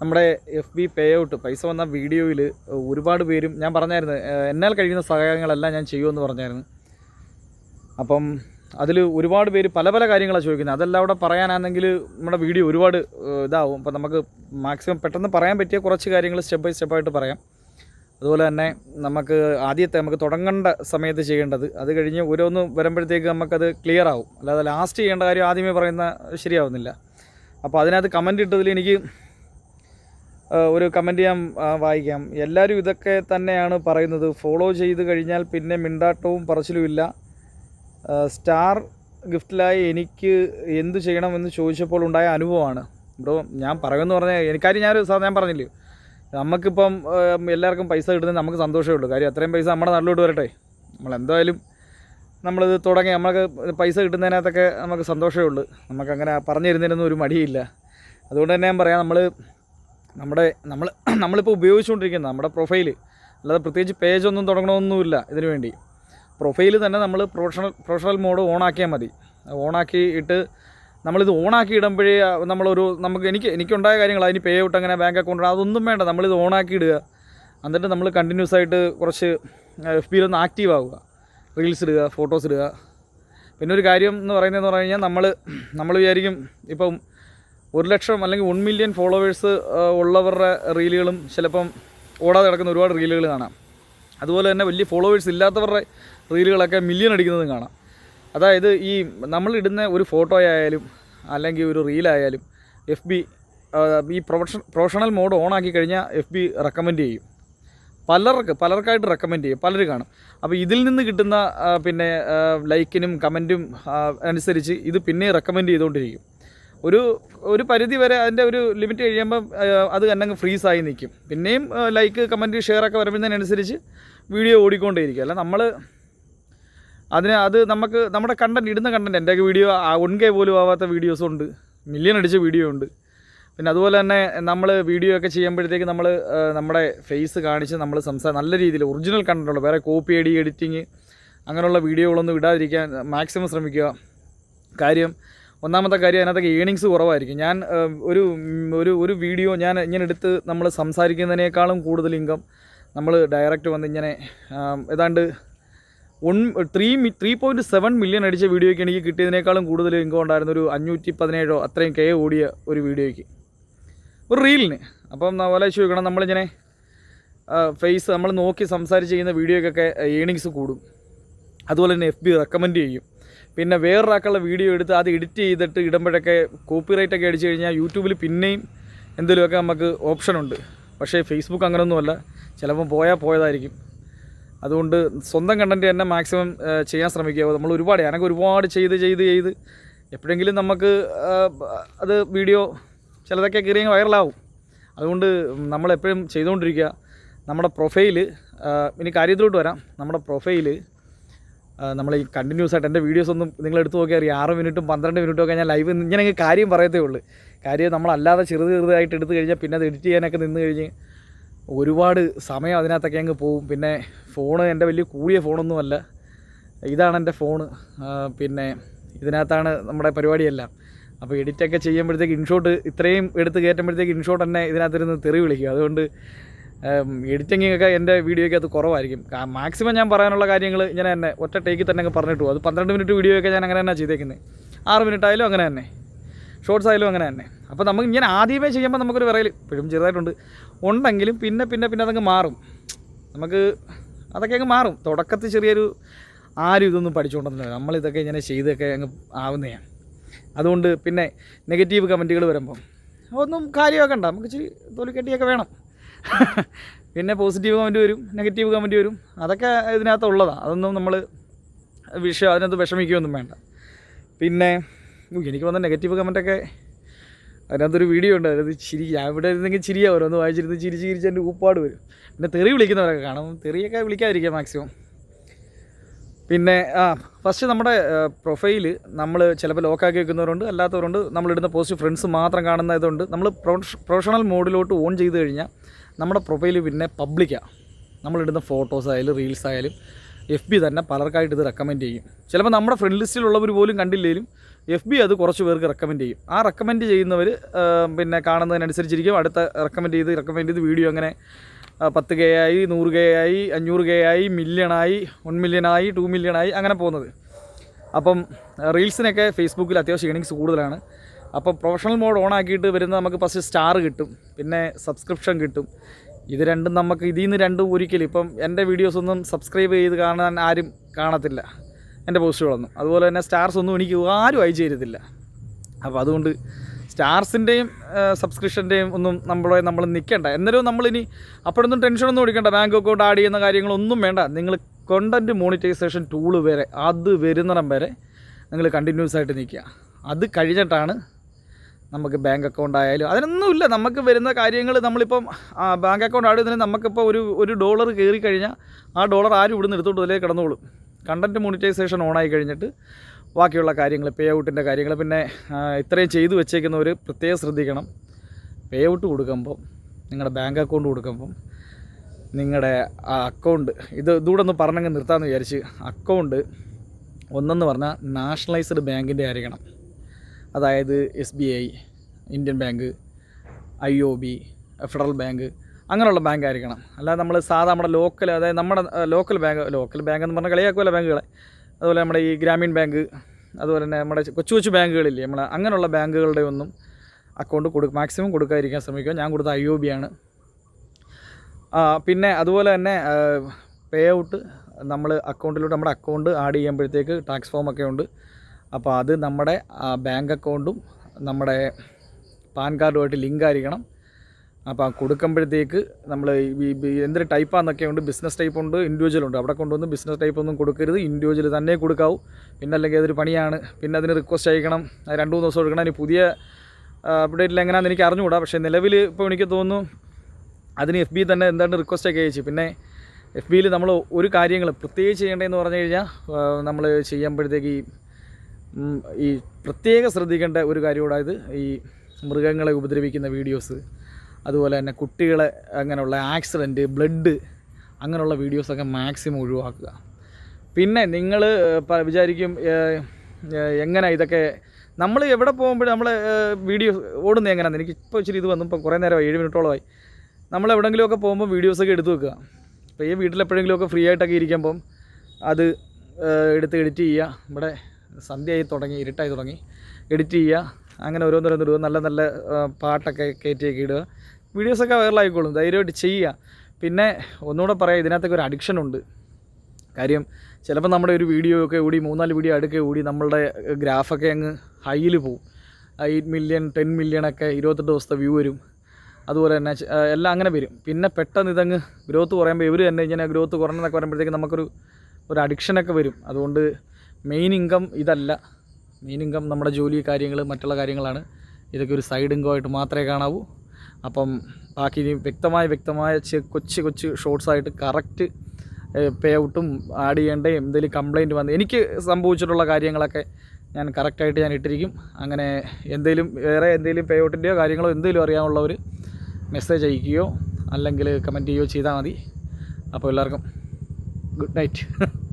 നമ്മുടെ F B pay out പൈസ വന്ന വീഡിയോയിൽ ഒരുപാട് പേരും ഞാൻ പറഞ്ഞായിരുന്നു എന്നാൽ കഴിയുന്ന സഹായങ്ങളെല്ലാം ഞാൻ ചെയ്യുമെന്ന് പറഞ്ഞായിരുന്നു. അപ്പം അതിൽ ഒരുപാട് പേര് പല പല കാര്യങ്ങളാണ് ചോദിക്കുന്നത്. അതെല്ലാം അവിടെ പറയാനാണെങ്കിൽ നമ്മുടെ വീഡിയോ ഒരുപാട് ഇതാവും. അപ്പം നമുക്ക് മാക്സിമം പെട്ടെന്ന് പറയാൻ പറ്റിയ കുറച്ച് കാര്യങ്ങൾ സ്റ്റെപ്പ് ബൈ സ്റ്റെപ്പായിട്ട് പറയാം. അതുപോലെ തന്നെ നമുക്ക് ആദ്യത്തെ നമുക്ക് തുടങ്ങേണ്ട സമയത്ത് ചെയ്യേണ്ടത് അത് കഴിഞ്ഞ് ഓരോന്ന് വരുമ്പോഴത്തേക്ക് നമുക്കത് ക്ലിയർ ആവും. അല്ലാതെ ലാസ്റ്റ് ചെയ്യേണ്ട കാര്യം ആദ്യമേ പറയുന്ന ശരിയാവുന്നില്ല. അപ്പോൾ അതിനകത്ത് കമന്റ് ഇട്ടതിൽ എനിക്ക് ഒരു കമന്റ് ഞാൻ വായിക്കാം. എല്ലാവരും ഇതൊക്കെ തന്നെയാണ് പറയുന്നത്. ഫോളോ ചെയ്ത് കഴിഞ്ഞാൽ പിന്നെ മിണ്ടാട്ടവും പറച്ചിലുമില്ല സ്റ്റാർ ഗിഫ്റ്റിലായി എനിക്ക് എന്ത് ചെയ്യണമെന്ന് ചോദിച്ചപ്പോൾ ഉണ്ടായ അനുഭവമാണ്. ബ്രോ ഞാൻ പറയുമെന്ന് പറഞ്ഞാൽ എനിക്കാര്യം ഞാനൊരു സാർ ഞാൻ പറഞ്ഞില്ലേ? നമുക്കിപ്പം എല്ലാവർക്കും പൈസ കിട്ടുന്നത് നമുക്ക് സന്തോഷമേ ഉള്ളൂ. കാര്യം അത്രയും പൈസ നമ്മുടെ നാട്ടിലോട്ട് വരട്ടെ. നമ്മൾ നമ്മളെന്തായാലും നമ്മളിത് തുടങ്ങി നമുക്ക് പൈസ കിട്ടുന്നതിനകത്തൊക്കെ നമുക്ക് സന്തോഷമേ ഉള്ളൂ. നമുക്കങ്ങനെ പറഞ്ഞു തരുന്നതിനൊന്നും ഒരു മടിയില്ല. അതുകൊണ്ട് തന്നെ ഞാൻ പറയാം നമ്മൾ നമ്മുടെ നമ്മൾ നമ്മളിപ്പോൾ ഉപയോഗിച്ചുകൊണ്ടിരിക്കുന്ന നമ്മുടെ പ്രൊഫൈൽ അല്ലാതെ പ്രത്യേകിച്ച് പേജ് ഒന്നും തുടങ്ങണമൊന്നുമില്ല ഇതിനു വേണ്ടി. പ്രൊഫൈൽ തന്നെ നമ്മൾ പ്രൊഫഷണൽ പ്രൊഫഷണൽ മോഡ് ഓണാക്കിയാൽ മതി. ഓണാക്കി ഇട്ട് നമ്മളിത് ഓണാക്കി ഇടുമ്പോഴേ നമ്മളൊരു നമുക്ക് എനിക്ക് എനിക്കുണ്ടായ കാര്യങ്ങൾ അതിന് പേ ഔട്ട് അങ്ങനെ ബാങ്ക് അക്കൗണ്ട് അതൊന്നും വേണ്ട. നമ്മളിത് ഓണാക്കി ഇടുക. എന്നിട്ട് നമ്മൾ കണ്ടിന്യൂസ് ആയിട്ട് കുറച്ച് എഫ് ബിയിലൊന്ന് ആക്റ്റീവ് ആവുക. റീൽസ് ഇടുക ഫോട്ടോസ് ഇടുക. പിന്നെ ഒരു കാര്യം എന്ന് പറയുന്നതെന്ന് പറഞ്ഞു കഴിഞ്ഞാൽ നമ്മൾ നമ്മൾ വിചാരിക്കും ഇപ്പം ഒരു ലക്ഷം അല്ലെങ്കിൽ വൺ മില്യൺ ഫോളോവേഴ്സ് ഉള്ളവരുടെ റീലുകളും ചിലപ്പം ഓടാതെ നടക്കുന്ന ഒരുപാട് റീലുകൾ കാണാം. അതുപോലെ തന്നെ വലിയ ഫോളോവേഴ്സ് ഇല്ലാത്തവരുടെ റീലുകളൊക്കെ മില്യൺ അടിക്കുന്നതും കാണാം. അതായത് ഈ നമ്മളിടുന്ന ഒരു ഫോട്ടോ ആയാലും അല്ലെങ്കിൽ ഒരു റീലായാലും എഫ് ബി ഈ പ്രൊഫഷൻ പ്രൊഫഷണൽ മോഡ് ഓൺ ആക്കി കഴിഞ്ഞാൽ എഫ് ബി റെക്കമെൻഡ് ചെയ്യും. പലർക്ക് പലർക്കായിട്ട് റെക്കമെൻഡ് ചെയ്യും. പലർ കാണും. അപ്പോൾ ഇതിൽ നിന്ന് കിട്ടുന്ന പിന്നെ ലൈക്കിനും കമന്റും അനുസരിച്ച് ഇത് പിന്നെ റെക്കമെൻഡ് ചെയ്തുകൊണ്ടിരിക്കും. ഒരു ഒരു പരിധി വരെ അതിന്റെ ഒരു ലിമിറ്റ് കഴിയുമ്പം അത് തന്നെ ഫ്രീസായി നിൽക്കും പിന്നെയും ലൈക്ക് കമന്റ് ഷെയർ ഒക്കെ വരുന്നതിനനുസരിച്ച് വീഡിയോ ഓടിക്കൊണ്ടേയിരിക്കും. അല്ല നമ്മൾ അതിന് അത് നമുക്ക് നമ്മുടെ കണ്ടന്റ് ഇടുന്ന കണ്ടന്റ് എന്റെയൊക്കെ വീഡിയോ വൺ കെ പോലും ആവാത്ത വീഡിയോസും ഉണ്ട്. മില്യൺ അടിച്ച വീഡിയോ ഉണ്ട്. പിന്നെ അതുപോലെ തന്നെ നമ്മൾ വീഡിയോ ഒക്കെ ചെയ്യുമ്പോഴത്തേക്ക് നമ്മൾ നമ്മുടെ ഫേസ് കാണിച്ച് നമ്മൾ സംസാരം നല്ല രീതിയിൽ ഒറിജിനൽ കണ്ടന്റുള്ള വേറെ കോപ്പി അടി എഡിറ്റിങ് അങ്ങനെയുള്ള വീഡിയോകളൊന്നും ഇടാതിരിക്കാൻ മാക്സിമം ശ്രമിക്കുക. കാര്യം ഒന്നാമത്തെ കാര്യം അതിനകത്തൊക്കെ ഏണിങ്സ് കുറവായിരിക്കും. ഞാൻ ഒരു ഒരു ഒരു വീഡിയോ ഞാൻ ഇങ്ങനെ എടുത്ത് നമ്മൾ സംസാരിക്കുന്നതിനേക്കാളും കൂടുതൽ ഇൻകം നമ്മൾ ഡയറക്റ്റ് വന്ന് ഇങ്ങനെ ഏതാണ്ട് വൺ ത്രീ മി ത്രീ പോയിന്റ് സെവൻ മില്യൺ അടിച്ച വീഡിയോയ്ക്ക് എനിക്ക് കിട്ടിയതിനേക്കാളും കൂടുതൽ ഇൻകം ഉണ്ടായിരുന്നു ഒരു അഞ്ഞൂറ്റി പതിനേഴോ അത്രയും കെ ഓടിയ ഒരു വീഡിയോയ്ക്ക് ഒരു റീലിന് അപ്പം ആലോചിച്ച് നോക്കണം നമ്മളിങ്ങനെ ഫേസ് നമ്മൾ നോക്കി സംസാരിച്ച് ചെയ്യുന്ന വീഡിയോയ്ക്കൊക്കെ ഏണിങ്സ് കൂടും. അതുപോലെ തന്നെ എഫ് ബി റെക്കമെൻഡ് ചെയ്യും. പിന്നെ വേറൊരാൾക്കുള്ള വീഡിയോ എടുത്ത് അത് എഡിറ്റ് ചെയ്തിട്ട് ഇടുമ്പോഴൊക്കെ കോപ്പിറൈറ്റ് ഒക്കെ അടിച്ചു കഴിഞ്ഞാൽ യൂട്യൂബിൽ പിന്നെയും എന്തെങ്കിലുമൊക്കെ നമുക്ക് ഓപ്ഷനുണ്ട് പക്ഷേ ഫേസ്ബുക്ക് അങ്ങനെയൊന്നുമല്ല ചിലപ്പോൾ പോയാൽ പോയതായിരിക്കും. അതുകൊണ്ട് സ്വന്തം കണ്ടന്റ് തന്നെ മാക്സിമം ചെയ്യാൻ ശ്രമിക്കുക. നമ്മൾ ഒരുപാട് ഞാനൊക്കെ ഒരുപാട് ചെയ്ത് ചെയ്ത് ചെയ്ത് എപ്പോഴെങ്കിലും നമുക്ക് അത് വീഡിയോ ചിലതൊക്കെ കയറി വൈറലാവും അതുകൊണ്ട് നമ്മളെപ്പോഴും ചെയ്തുകൊണ്ടിരിക്കുക. നമ്മുടെ പ്രൊഫൈൽ ഇനി കാര്യത്തിലോട്ട് വരാം. നമ്മുടെ പ്രൊഫൈൽ നമ്മൾ ഈ കണ്ടിന്യൂസ് ആയിട്ട് എന്റെ വീഡിയോസ് ഒന്നും നിങ്ങൾ എടുത്ത് നോക്കിയാൽ അറിയാം. ആറ് മിനിറ്റും പന്ത്രണ്ട് മിനിറ്റും ഒക്കെ ഞാൻ ലൈവ് ഇങ്ങനെ കാര്യം പറയത്തേ ഉള്ളൂ. കാര്യം നമ്മളല്ലാതെ ചെറുത് ചെറുതായിട്ട് എടുത്തു കഴിഞ്ഞാൽ പിന്നെ അത് എഡിറ്റ് ചെയ്യാനൊക്കെ നിന്ന് കഴിഞ്ഞ് ഒരുപാട് സമയം അതിനകത്തൊക്കെ അങ്ങ് പോവും പിന്നെ ഫോണ് എന്റെ വലിയ കൂടിയ ഫോണൊന്നുമല്ല ഇതാണ് എന്റെ ഫോണ് പിന്നെ ഇതിനകത്താണ് നമ്മുടെ പരിപാടിയെല്ലാം. അപ്പോൾ എഡിറ്റൊക്കെ ചെയ്യുമ്പോഴത്തേക്ക് ഇൻഷോട്ട് ഇത്രയും എടുത്ത് കയറ്റുമ്പോഴത്തേക്ക് ഇൻഷോട്ട് തന്നെ ഇതിനകത്തിരുന്ന് തെറി വിളിക്കും. അതുകൊണ്ട് എഡിറ്റിംഗ് ഒക്കെ എന്റെ വീഡിയോയ്ക്ക് അത് കുറവായിരിക്കും മാക്സിമം ഞാൻ പറയാനുള്ള കാര്യങ്ങൾ ഇങ്ങനെ തന്നെ ഒറ്റ ടേക്കിൽ തന്നെ അങ്ങ് പറഞ്ഞിട്ട് പോകും. അത് പന്ത്രണ്ട് മിനിറ്റ് വീഡിയോ ഒക്കെ ഞാൻ അങ്ങനെ തന്നെ ചെയ്തേക്കുന്നത് ആറ് മിനിറ്റ് ആയാലും അങ്ങനെ തന്നെ. ഷോർട്സ് ആയാലും അങ്ങനെ തന്നെ. അപ്പോൾ നമുക്ക് ഇങ്ങനെ ആദ്യമേ ചെയ്യുമ്പോൾ നമുക്കൊരു വിറയൽ ഇപ്പോഴും ചെറുതായിട്ടുണ്ട്. ഉണ്ടെങ്കിലും പിന്നെ പിന്നെ പിന്നെ അതങ്ങ് മാറും. നമുക്ക് അതൊക്കെ അങ്ങ് മാറും. തുടക്കത്തിൽ ചെറിയൊരു ആരും ഇതൊന്നും പഠിച്ചുകൊണ്ടൊന്നുമില്ല നമ്മളിതൊക്കെ ഇങ്ങനെ ചെയ്തൊക്കെ അങ്ങ് ആവുന്നതാണ് അതുകൊണ്ട് പിന്നെ നെഗറ്റീവ് കമന്റുകൾ വരുമ്പം ഒന്നും കാര്യമാക്കണ്ട. നമുക്ക് ഇച്ചിരി തൊലിക്കെട്ടിയൊക്കെ വേണം. പിന്നെ പോസിറ്റീവ് കമന്റ് വരും നെഗറ്റീവ് കമന്റ് വരും. അതൊക്കെ ഇതിനകത്ത് ഉള്ളതാണ് അതൊന്നും നമ്മൾ വിഷയം അതിനകത്ത് വിഷമിക്കുകയൊന്നും വേണ്ട. പിന്നെ എനിക്ക് വന്ന നെഗറ്റീവ് കമന്റൊക്കെ അതിനകത്തൊരു വീഡിയോ ഉണ്ട്. അതായത് ചിരി ഞാൻ ഇരുന്നെങ്കിൽ ചിരിയാ. ഓരോന്ന് വായിച്ചിരുന്ന് ചിരിച്ച് ചിരിച്ച് എന്റെ ഊപ്പാട് വരും. പിന്നെ തെറി വിളിക്കുന്നവരൊക്കെ കാണും. തെറിയൊക്കെ വിളിക്കാതിരിക്കുക മാക്സിമം. പിന്നെ ആ ഫസ്റ്റ് നമ്മുടെ പ്രൊഫൈൽ നമ്മൾ ചിലപ്പോൾ ലോക്കാക്കി വെക്കുന്നവരുണ്ട്. അല്ലാത്തവരുണ്ട്. നമ്മളിടുന്ന പോസ്റ്റ് ഫ്രണ്ട്സ് മാത്രം കാണുന്നതുകൊണ്ട് നമ്മൾ പ്രൊഫഷണൽ മോഡിലോട്ട് ഓൺ ചെയ്ത് കഴിഞ്ഞാൽ നമ്മുടെ പ്രൊഫൈൽ പിന്നെ പബ്ലിക്കാണ് നമ്മളിടുന്ന ഫോട്ടോസ് ആയാലും റീൽസ് ആയാലും എഫ് ബി തന്നെ പലർക്കായിട്ട് ഇത് റെക്കമെൻഡ് ചെയ്യും. ചിലപ്പോൾ നമ്മുടെ ഫ്രണ്ട് ലിസ്റ്റിലുള്ളവർ പോലും കണ്ടില്ലെങ്കിലും എഫ് ബി അത് കുറച്ച് പേർക്ക് റെക്കമെൻഡ് ചെയ്യും. ആ റെക്കമെൻഡ് ചെയ്യുന്നവർ പിന്നെ കാണുന്നതിനനുസരിച്ചിരിക്കും. അടുത്ത റെക്കമെൻഡ് ചെയ്ത് റെക്കമെൻഡ് ചെയ്ത് വീഡിയോ അങ്ങനെ പത്ത് കെ ആയി നൂറ് കെ ആയി അഞ്ഞൂറ് കെ ആയി മില്യണായി വൺ മില്യണായി ടു മില്യണായി അങ്ങനെ പോകുന്നത്. അപ്പം റീൽസിനൊക്കെ ഫേസ്ബുക്കിൽ അത്യാവശ്യം ഏണിങ്സ് കൂടുതലാണ്. അപ്പം പ്രൊഫഷണൽ മോഡ് ഓൺ ആക്കിയിട്ട് വരുന്ന നമുക്ക് ഫസ്റ്റ് സ്റ്റാർ കിട്ടും പിന്നെ സബ്സ്ക്രിപ്ഷൻ കിട്ടും. ഇത് രണ്ടും നമുക്ക് ഇതിൽ നിന്ന് രണ്ടും ഒരിക്കലും. ഇപ്പം എന്റെ വീഡിയോസ് ഒന്നും സബ്സ്ക്രൈബ് ചെയ്ത് കാണാൻ ആരും കാണത്തില്ല എന്റെ പോസ്റ്റുകളൊന്നും അതുപോലെ തന്നെ സ്റ്റാർസ് ഒന്നും എനിക്ക് ആരും അയച്ചു തരത്തില്ല. അപ്പോൾ അതുകൊണ്ട് സ്റ്റാർസിന്റെയും സബ്സ്ക്രിപ്ഷന്റെയും ഒന്നും നമ്മളെ നമ്മൾ നിൽക്കേണ്ട എന്നാലും നമ്മളിനി അപ്പോഴൊന്നും ടെൻഷനൊന്നും എടുക്കേണ്ട. ബാങ്ക് അക്കൗണ്ട് ആഡ് ചെയ്യുന്ന കാര്യങ്ങളൊന്നും വേണ്ട. നിങ്ങൾ കൊണ്ടന്റ് മോണിറ്റൈസേഷൻ ടൂൾ വരെ അത് വരുന്നിടം വരെ നിങ്ങൾ കണ്ടിന്യൂസ് ആയിട്ട് നിൽക്കുക. അത് കഴിഞ്ഞിട്ടാണ് നമുക്ക് ബാങ്ക് അക്കൗണ്ട് ആയാലും അതിനൊന്നുമില്ല. നമുക്ക് വരുന്ന കാര്യങ്ങൾ നമ്മളിപ്പം ബാങ്ക് അക്കൗണ്ട് ആടുന്നതിന് നമുക്കിപ്പോൾ ഒരു ഒരു ഡോളർ കയറി കഴിഞ്ഞാൽ ആ ഡോളർ ആരും ഇവിടുന്ന് എടുത്തോട്ട് അതിലേക്ക് കിടന്നോളും. കണ്ടന്റ് മോണിറ്റൈസേഷൻ ഓണായി കഴിഞ്ഞിട്ട് ബാക്കിയുള്ള കാര്യങ്ങൾ പേ ഔട്ടിന്റെ കാര്യങ്ങൾ. പിന്നെ ഇത്രയും ചെയ്തു വെച്ചേക്കുന്നവർ പ്രത്യേകം ശ്രദ്ധിക്കണം. പേ ഔട്ട് കൊടുക്കുമ്പോൾ നിങ്ങളുടെ ബാങ്ക് അക്കൗണ്ട് കൊടുക്കുമ്പം നിങ്ങളുടെ ആ അക്കൗണ്ട് ഇത് ഇതുകൂടെ ഒന്ന് പറഞ്ഞെങ്കിൽ നിർത്താമെന്ന് വിചാരിച്ച് അക്കൗണ്ട് ഒന്നെന്ന് പറഞ്ഞാൽ നാഷണലൈസ്ഡ് ബാങ്കിന്റെ ആയിരിക്കണം അതായത് S B I Indian bank I O B federal bank അങ്ങനെയുള്ള ബാങ്ക് ആയിരിക്കണം അല്ലാതെ നമ്മൾ സാധാ നമ്മുടെ ലോക്കൽ അതായത് നമ്മുടെ ലോക്കൽ ബാങ്ക് ലോക്കൽ ബാങ്ക് എന്ന് പറഞ്ഞാൽ കളിയാക്കുമല്ലോ ബാങ്കുകളെ. അതുപോലെ നമ്മുടെ ഈ ഗ്രാമീൺ ബാങ്ക് അതുപോലെ തന്നെ നമ്മുടെ കൊച്ചു കൊച്ചു ബാങ്കുകളില്ലേ നമ്മൾ അങ്ങനെയുള്ള ബാങ്കുകളുടെ ഒന്നും അക്കൗണ്ട് കൊടുക്കും മാക്സിമം കൊടുക്കാതിരിക്കാൻ ശ്രമിക്കുക. ഞാൻ കൊടുത്ത ഐ ഒ ബി ആണ്. പിന്നെ അതുപോലെ തന്നെ പേ ഔട്ട് നമ്മൾ അക്കൗണ്ടിലോട്ട് നമ്മുടെ അക്കൗണ്ട് ആഡ് ചെയ്യുമ്പോഴത്തേക്ക് ടാക്സ് ഫോമൊക്കെ ഉണ്ട്. അപ്പോൾ അത് നമ്മുടെ ബാങ്ക് അക്കൗണ്ടും നമ്മുടെ പാൻ കാർഡുമായിട്ട് ലിങ്ക് ആയിരിക്കണം. അപ്പോൾ കൊടുക്കുമ്പോഴത്തേക്ക് നമ്മൾ എന്തൊരു ടൈപ്പാന്നൊക്കെ ഉണ്ട്. ബിസിനസ് ടൈപ്പ് ഉണ്ട് ഇൻഡിവിജ്വൽ ഉണ്ട്. അവിടെ കൊണ്ടുവന്ന് ബിസിനസ് ടൈപ്പ് ഒന്നും കൊടുക്കരുത്. ഇൻഡിവിജ്വൽ തന്നെ കൊടുക്കാവൂ. പിന്നെ അല്ലെങ്കിൽ അതൊരു പണിയാണ്. പിന്നെ അതിന് റിക്വസ്റ്റ് അയക്കണം. രണ്ട് മൂന്ന് ദിവസം എടുക്കണം. ഇനി പുതിയ അപ്ഡേറ്റിൽ എങ്ങനെയാണെന്ന് എനിക്ക് അറിഞ്ഞുകൂടാ. പക്ഷേ നിലവിൽ ഇപ്പോൾ എനിക്ക് തോന്നുന്നു അതിന് എഫ് ബി തന്നെ എന്താണ് റിക്വസ്റ്റ് ഒക്കെ അയച്ചു. പിന്നെ എഫ് ബിയിൽ നമ്മൾ ഒരു കാര്യങ്ങൾ പ്രത്യേകിച്ച് ചെയ്യേണ്ടതെന്ന് പറഞ്ഞു കഴിഞ്ഞാൽ നമ്മൾ ചെയ്യുമ്പോഴത്തേക്ക് ഈ ഈ പ്രത്യേകം ശ്രദ്ധിക്കേണ്ട ഒരു കാര്യം കൂടെ ഇത്. ഈ മൃഗങ്ങളെ ഉപദ്രവിക്കുന്ന വീഡിയോസ് അതുപോലെ തന്നെ കുട്ടികളെ അങ്ങനെയുള്ള ആക്സിഡന്റ് ബ്ലഡ് അങ്ങനെയുള്ള വീഡിയോസൊക്കെ മാക്സിമം ഒഴിവാക്കുക. പിന്നെ നിങ്ങൾ വിചാരിക്കും എങ്ങനെ ഇതൊക്കെ? നമ്മൾ എവിടെ പോകുമ്പോഴും നമ്മൾ വീഡിയോ ഓടുന്നത് എങ്ങനെയാണ് എനിക്ക് ഇപ്പോൾ ഇച്ചിരി ഇത് വന്നു ഇപ്പോൾ കുറേ നേരം ഏഴ് മിനിറ്റോളമായി. നമ്മൾ എവിടെയെങ്കിലുമൊക്കെ പോകുമ്പോൾ വീഡിയോസൊക്കെ എടുത്ത് വെക്കുക. അപ്പോൾ ഈ വീട്ടിൽ എപ്പോഴെങ്കിലുമൊക്കെ ഫ്രീ ആയിട്ടൊക്കെ ഇരിക്കുമ്പം അത് എടുത്ത് എഡിറ്റ് ചെയ്യുക. ഇവിടെ സന്ധ്യയായി തുടങ്ങി ഇരുട്ടായി തുടങ്ങി. എഡിറ്റ് ചെയ്യുക അങ്ങനെ ഓരോന്നോരോന്ന് ഇടുക നല്ല നല്ല പാട്ടൊക്കെ കയറ്റിയൊക്കെ ഇടുക. വീഡിയോസൊക്കെ വൈറലായിക്കോളും ധൈര്യമായിട്ട് ചെയ്യുക. പിന്നെ ഒന്നുകൂടെ പറയാം ഇതിനകത്തൊക്കെ ഒരു അഡിക്ഷൻ ഉണ്ട്. കാര്യം ചിലപ്പോൾ നമ്മുടെ ഒരു വീഡിയോ ഒക്കെ ഓടി മൂന്നാൽ വീഡിയോ അടുക്കെ ഓടി നമ്മളുടെ ഗ്രാഫൊക്കെ അങ്ങ് ഹൈയിൽ പോവും. എയ്റ്റ് മില്യൺ ടെൻ മില്യൺ ഒക്കെ ഇരുപത്തെട്ട് ദിവസത്തെ വ്യൂ വരും. അതുപോലെ തന്നെ എല്ലാം അങ്ങനെ വരും. പിന്നെ പെട്ടെന്ന് ഇതങ്ങ് ഗ്രോത്ത് കുറയുമ്പോൾ ഇവർ തന്നെ ഇങ്ങനെ ഗ്രോത്ത് കുറഞ്ഞെന്നൊക്കെ പറയുമ്പോഴത്തേക്ക് നമുക്കൊരു ഒരു അഡിക്ഷനൊക്കെ വരും. അതുകൊണ്ട് മെയിൻ ഇൻകം ഇതല്ല. മെയിൻ ഇൻകം നമ്മുടെ ജോലി കാര്യങ്ങൾ മറ്റുള്ള കാര്യങ്ങളാണ്. ഇതൊക്കെ ഒരു സൈഡ് ഇൻകം ആയിട്ട് മാത്രമേ കാണാവൂ. അപ്പം ബാക്കി ഇനി വ്യക്തമായ വ്യക്തമായ കൊച്ചു കൊച്ചു ഷോർട്സ് ആയിട്ട് കറക്റ്റ് പേ ഔട്ടും ആഡ് ചെയ്യേണ്ട എന്തെങ്കിലും കംപ്ലൈന്റ് വന്ന് എനിക്ക് സംഭവിച്ചിട്ടുള്ള കാര്യങ്ങളൊക്കെ ഞാൻ കറക്റ്റായിട്ട് ഞാൻ ഇട്ടിരിക്കും. അങ്ങനെ എന്തെങ്കിലും വേറെ എന്തെങ്കിലും പേ ഔട്ടിന്റെയോ കാര്യങ്ങളോ എന്തെങ്കിലും അറിയാനുള്ളവർ മെസ്സേജ് അയക്കുകയോ അല്ലെങ്കിൽ കമന്റ് ചെയ്യുകയോ ചെയ്താൽ മതി. അപ്പോൾ എല്ലാവർക്കും ഗുഡ് നൈറ്റ്